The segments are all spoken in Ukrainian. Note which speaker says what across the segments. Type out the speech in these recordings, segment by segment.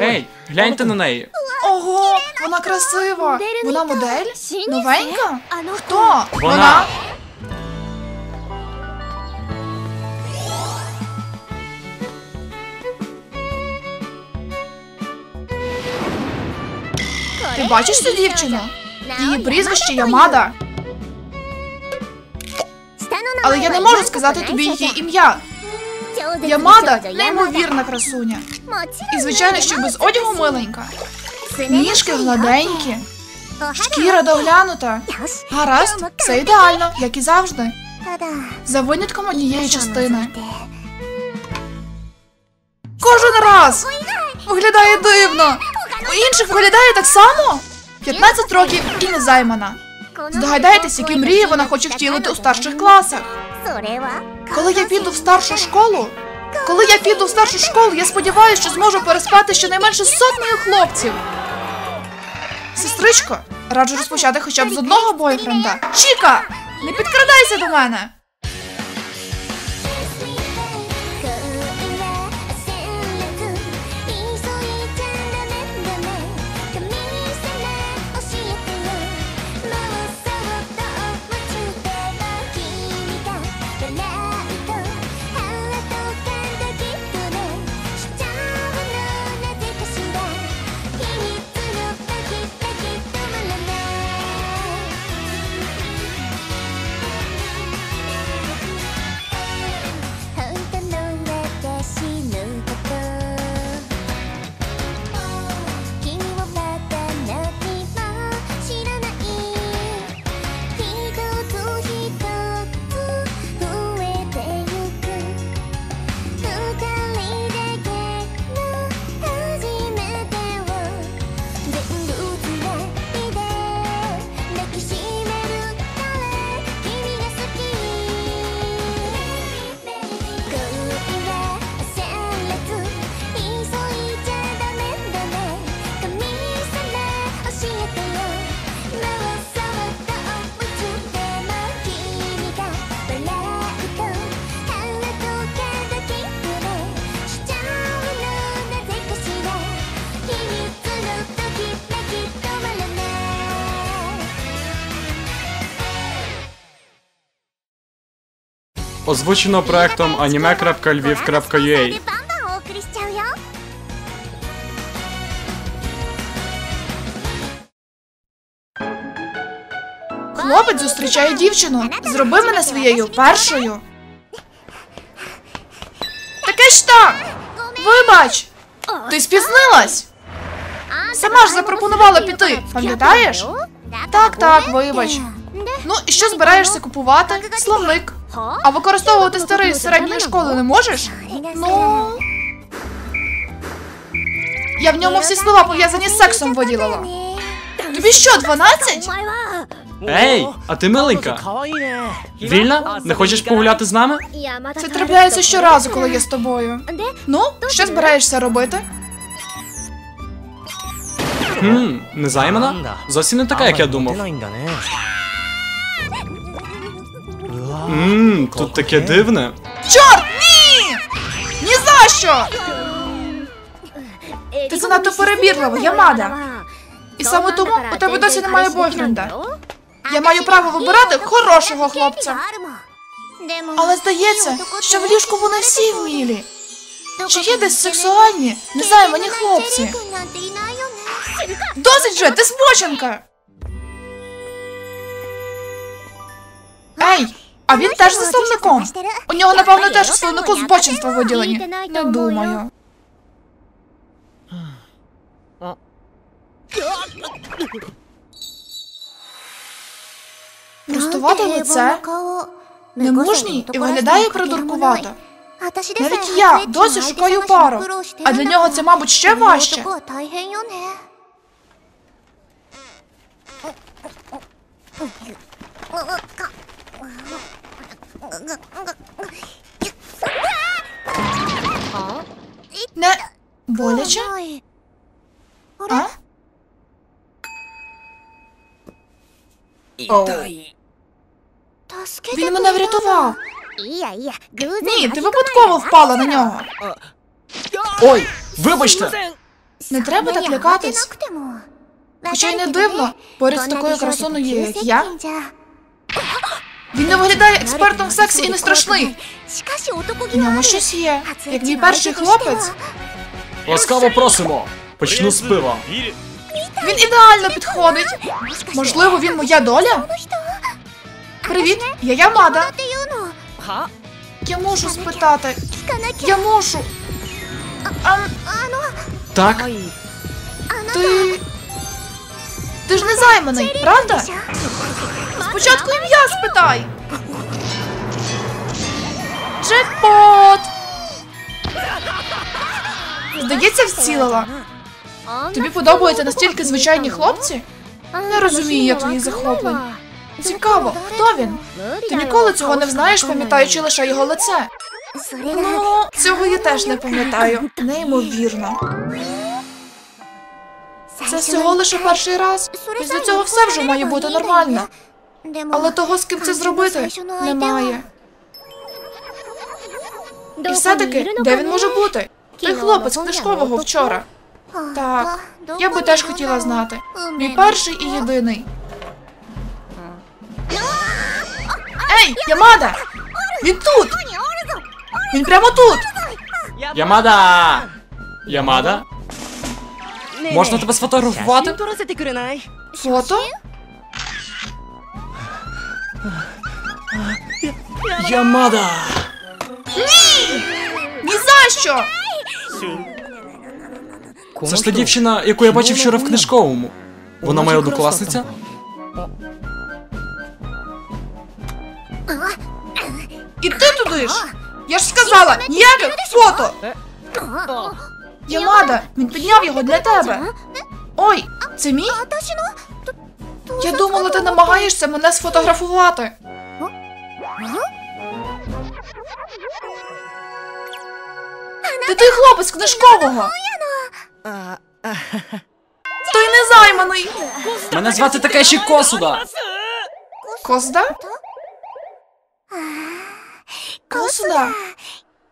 Speaker 1: Ей, гляньте на неї.
Speaker 2: Ого, вона красива. Вона модель? Новенька?
Speaker 3: Хто?
Speaker 1: Вона.
Speaker 2: Ти бачиш цю дівчину? Її прізвище Ямада. Але я не можу сказати тобі її ім'я. Ямада неймовірна красуня. І звичайно, що без одягу миленька. Ніжки гладенькі, шкіра доглянута. Гаразд, все ідеально, як і завжди. За винятком однієї частини. Кожен раз! Виглядає дивно. У інших виглядає так само. 15 років і не займана. Здогадайтесь, які мрії вона хоче втілити у старших класах. Коли я піду в старшу школу, коли я піду в старшу школу, я сподіваюся, що зможу переспати щонайменше з сотнею хлопців. Сестричко, раджу розпочати хоча б з одного бойфренда. Чіка! Не підкрадайся до мене!
Speaker 1: Озвучено проектом anime.lviv.ua
Speaker 2: Хлопець зустрічає дівчину. Зроби мене своєю першою. Таке ж так! Вибач! Ти спізнилась! Сама ж запропонувала піти, пам'ятаєш? Так, так, вибач. Ну і що збираєшся купувати? Словник. А використовувати старий з середньої школи не можеш? Ну. Я в ньому всі слова пов'язані з сексом виділила. Тобі що, 12?
Speaker 1: Ей, а ти миленька. Вільна? Не хочеш погуляти з нами?
Speaker 2: Це трапляється щоразу, коли я з тобою. Ну, що збираєшся робити?
Speaker 1: Хм, не займана? Зовсім не така, як я думав. Ммм, тут таке дивне.
Speaker 2: Чорт, ні! Ні за що! Ти занадто перебірлива, Ямада. І саме тому у тебе досі немає бойфренда. Я маю право вибирати хорошого хлопця. Але здається, що в ліжку вони всі вмілі. Чи є десь сексуальні, незаймані хлопці? Досить же, ти збоченка! А він теж за словником. У нього, напевно, теж словнику збочинства виділені. Не думаю. Простувати лице немужній і виглядає придуркувато. Навіть я досі шукаю пару, а для нього це, мабуть, ще важче. Не боляче? А? Оу. Він мене врятував. Ні, ти випадково впала на нього.
Speaker 1: Ой, вибачте!
Speaker 2: Не треба так лякатись.
Speaker 3: Хоча й не дивно, поряд з такою красуною, як я.
Speaker 2: Він не виглядає експертом в сексі і не страшний.
Speaker 3: В ньому щось є, як мій перший хлопець.
Speaker 1: Ласкаво просимо. Почну з пива.
Speaker 2: Він ідеально підходить. Можливо, він моя доля? Привіт, я Ямада. Я можу спитати. Я можу. А
Speaker 1: Так?
Speaker 2: ти. Ти ж не займаний, правда? Спочатку ім'я спитай. Джекпот! Здається, вцілила. Тобі подобаються настільки звичайні хлопці? Не розумію я твоїх захоплень. Цікаво, хто він? Ти ніколи цього не взнаєш, пам'ятаючи лише його лице. Ну, цього я теж не пам'ятаю. Неймовірно. Це всього лише перший раз. Після цього все вже має бути нормально. Але того, з ким це зробити, немає. І все-таки, де він може бути? Той хлопець книжкового вчора. Так, я би теж хотіла знати. Мій перший і єдиний. Ей, Ямада! Він тут! Він прямо тут!
Speaker 1: Ямада! Ямада? Можна тебе сфотографувати?
Speaker 2: Фото?
Speaker 1: Ямада!
Speaker 2: Ні! Ні за що!
Speaker 1: Це ж та дівчина, яку я бачив вчора в книжковому. Вона моя однокласниця?
Speaker 2: І ти туди ж! Я ж сказала, ніяких фото! Ямада, він підняв його для тебе. Ой, це мій? Я думала, ти намагаєшся мене сфотографувати. Ти той хлопець книжкового. Той незайманий.
Speaker 1: Мене звати Такеші Косуда.
Speaker 2: Козда? Косуда.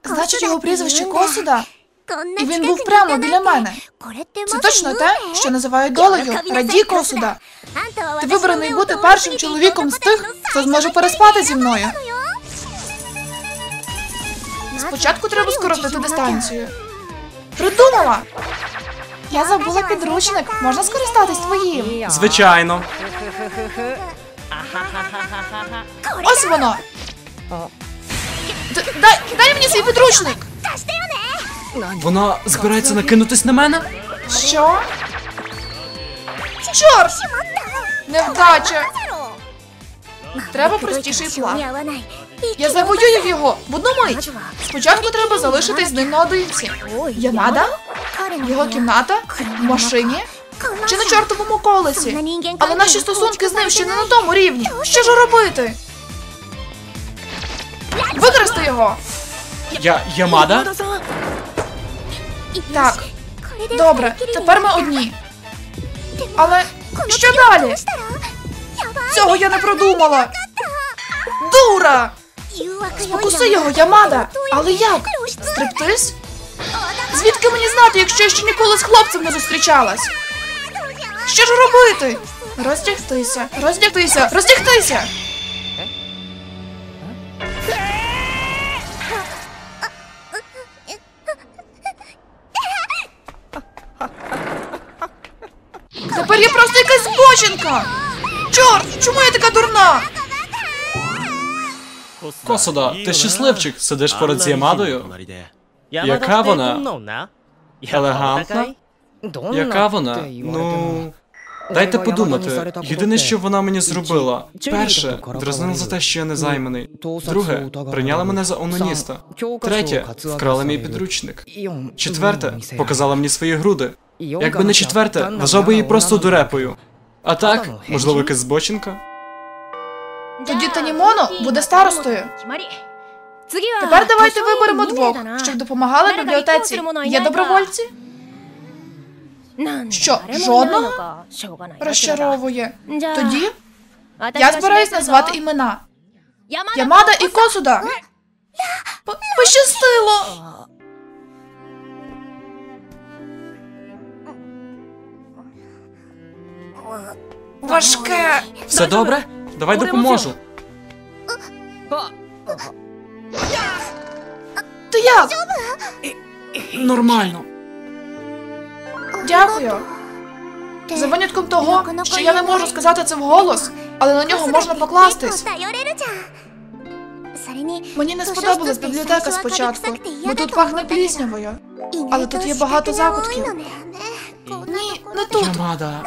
Speaker 2: Значить, його прізвище Косуда. І він був прямо біля мене. Це точно те, що називають долею Раді Косуда. Ти вибраний бути першим чоловіком з тих, хто зможе переспати зі мною. Спочатку треба скоротити дистанцію. Придумала! Я забула підручник. Можна скористатись твоїм.
Speaker 1: Звичайно.
Speaker 2: Ось воно. Д- Дай, дай мені свій підручник.
Speaker 1: Вона збирається накинутись на мене?
Speaker 2: Що? Чорт! Невдача! Треба простіший план. Я завоюю його в одну мить. Спочатку треба залишитись з ним наодинці. Ямада? Його кімната? В машині? Чи на чортовому колесі? Але наші стосунки з ним ще не на тому рівні. Що ж робити? Використай його!
Speaker 1: Я Ямада?
Speaker 2: Так, добре, тепер ми одні. Але що далі? Цього я не продумала. Дура! Покуси його, Ямада! Але як? Стриптиз? Звідки мені знати, якщо я ще ніколи з хлопцем не зустрічалась? Що ж робити? Роздягтися, роздягтися, роздягтися! Просто якась збочинка! Чорт, чому я така дурна?
Speaker 1: Косуда, ти щасливчик, сидиш поряд з Ямадою? Яка вона? Елегантна? Яка вона? Ну. Дайте подумати. Єдине, що вона мені зробила. Перше, дразнила за те, що я не займаний. Друге, прийняла мене за ононіста. Третє, вкрала мій підручник. Четверте, показала мені свої груди. Якби не четверте, вважав би її просто дурепою. А так, можливо, якась збочинка?
Speaker 2: Тоді Танімоно буде старостою. Тепер давайте виберемо двох, щоб допомагали бібліотеці. Є добровольці? Що, жодного? Розчаровує. Тоді я збираюсь назвати імена. Ямада і Косуда. Пощастило. Важке.
Speaker 1: Все добре? Давай допоможу.
Speaker 2: Ти як?
Speaker 1: Нормально.
Speaker 2: Дякую. За винятком того, що я не можу сказати це вголос, але на нього можна покластись. Мені не сподобалась бібліотека спочатку, бо тут пахне пліснявою.
Speaker 3: Але тут є багато закутків.
Speaker 2: Ні, не тут.
Speaker 1: Ямада.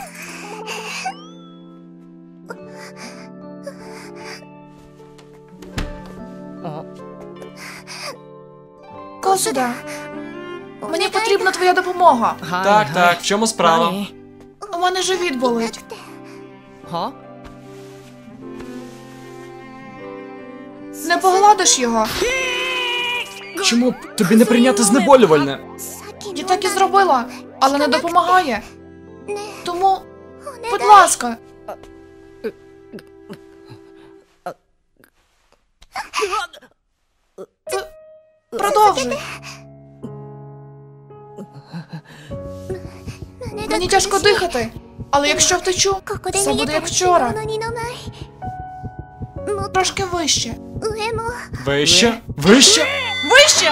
Speaker 2: Косуда, мені потрібна твоя допомога.
Speaker 1: Так, так, в чому справа?
Speaker 2: У мене живіт болить. Не погладиш його.
Speaker 1: Чому б тобі не прийняти знеболювальне?
Speaker 2: Я так і зробила, але не допомагає. Тому, будь ласка. Продовжуй. Мені тяжко дихати, але якщо втечу, все буде як вчора. Трошки вище.
Speaker 1: Вище? Вище?
Speaker 2: Вище!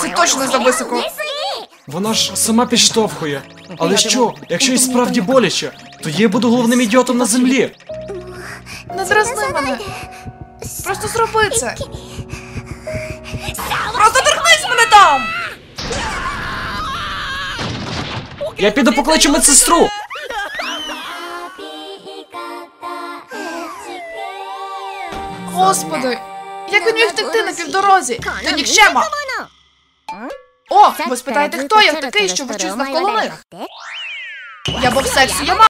Speaker 2: Це точно за високо.
Speaker 1: Вона ж сама підштовхує. Але що, якщо і справді боляче, то я буду головним ідіотом на землі.
Speaker 2: Не дразни мене. Просто зроби це. Просто торкнись мене там!
Speaker 1: Я піду покличу медсестру.
Speaker 2: Господи, як він міг втекти на півдорозі? Ти нікчема! О, ви спитаєте, хто я такий, що вчусь навколо них? Я бог сексу Яма.